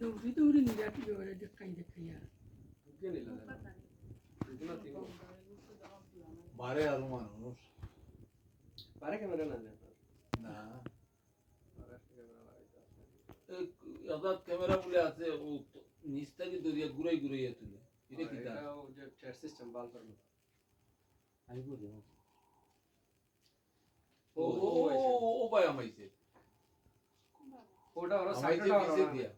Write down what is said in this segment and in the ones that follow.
দৌড়ি নিরাট করে দেখাই দেখাইয়া বারে আরও মানুষ পারে ক্যামেরা না নেই না পারে ক্যামেরা লাগাইতে আছে আজাদ ক্যামেরা বলে আছে ও নিচ থেকে দরিয়া ঘুরাই ঘুরাইয়া তুলে এটা কি তা এটা ও যে চ্যাট সিস্টেম বাল্বের মতো ও ও ও- ও ভাই আমাইছে ওটা ওরা আমাইছে সাইডটা পিছে দিয়া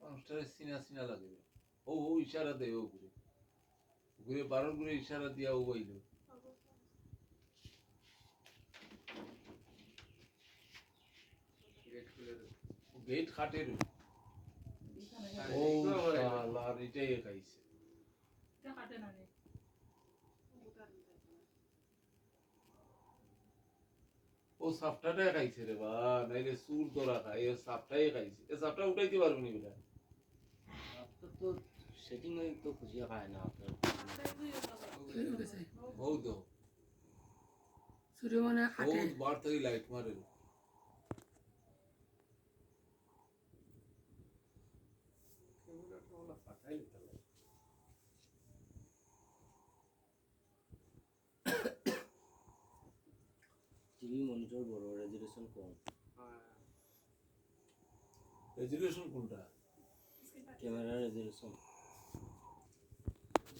ও মানুষটারে সিনা সিনা লাগে। ও ও ইশারা দেয় ও ঘুরে। ঘুরে বারণ ঘুরে ইশারা দিয়া ও বাইল। গেট খাটের ও শালার এটাই খাইছে ও সাপটাটাই খাইছে রে বা নাইলে সুর তোরা খাই ও সাপটাই খাইছে এ সাপটা উঠাইতে পারব নি বেটা। তো সেটিং এ তো খুঁজিয়ে খায় না আপনার শুরু গেছে হৌ তো শুরু মানে খাটে বার থেকে লাইট মারে ক্যামেরাটা ওলা ফাটাই টিভি মনিটর বড় রেজুলেশন কম রেজুলেশন কোনটা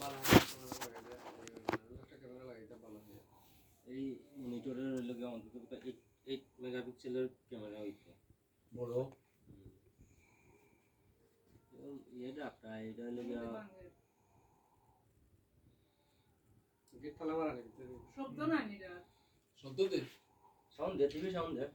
ভালো হয় এই মনিটরের হইলে গিয়ে অন্তত এইট এইট মেগাপিক্সেলের ক্যামেরা হইতো বড়? এটা আপনার এটা হইলে তালা শব্দ নিরা সদ্য দে। সাউন্ড দে টিভি সাউন্ড দে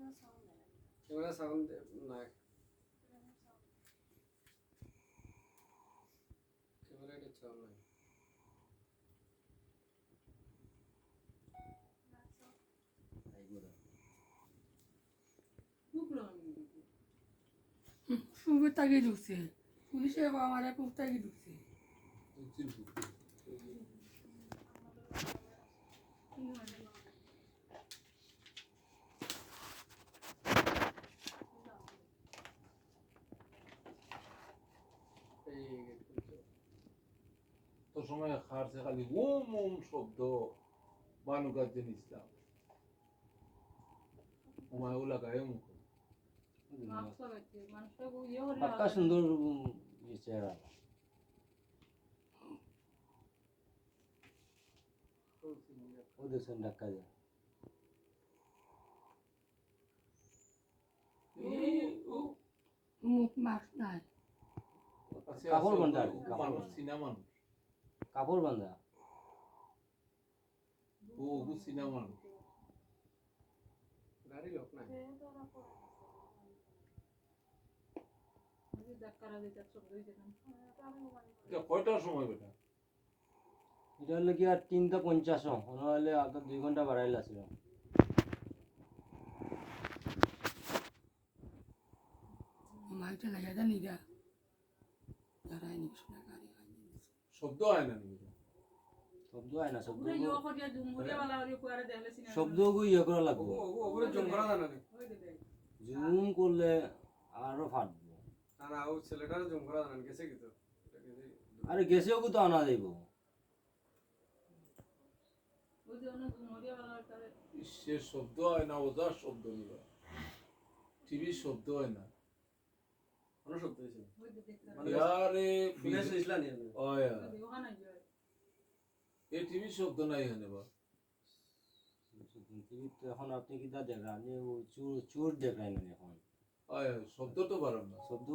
ক্যামেরা সাউন্ড না ক্যামেরা এটা সাউন্ড নাই শুরু তাকে ঢুকছে পুলিশে আমার খুব তাকে ঢুকছে এই গেট খুলছে তো সময় খারছে খালি ওম ওম শব্দ বানুকার জিনিস দাম ওমায় ও লাগায় মুখ। পাক্কা সুন্দর উম, চেহারা। ও দেখছেন ধাক্কা যায় মুখ মাস্ক নাই কাপড় কি, কাপড় মানুষ বান্ধা। সিনা মানুষ কাপড় বান্ধা ও ওগু সিনা মানুষ গাড়ি লোক নাই। এটা কয়টার সময় বেটা? এটা হলে কি আর তিনটা পঞ্চাশ হলে আপনার দুই ঘণ্টা বাড়াইলে মাইটা নিরা দাঁড়ায় নি শোনা গাড়ি শব্দ হয় না শব্দ হয় না শব্দ শব্দ ইয়ে করা লাগবে। ওগুলো জম করলে আরও ফাটবো। ছেলেটার জম করা জানা গেছে কি তো? আরে গেছেও তো আনা যাইব। সে শব্দ হয় না ওজার শব্দ নিবা টিভির শব্দ হয় না। কোনো টিভি শব্দ নাই এখানে বা এখন আপনি কি তা দেখান চোর চোর দেখায় এখন শব্দ তো পারেন না শব্দ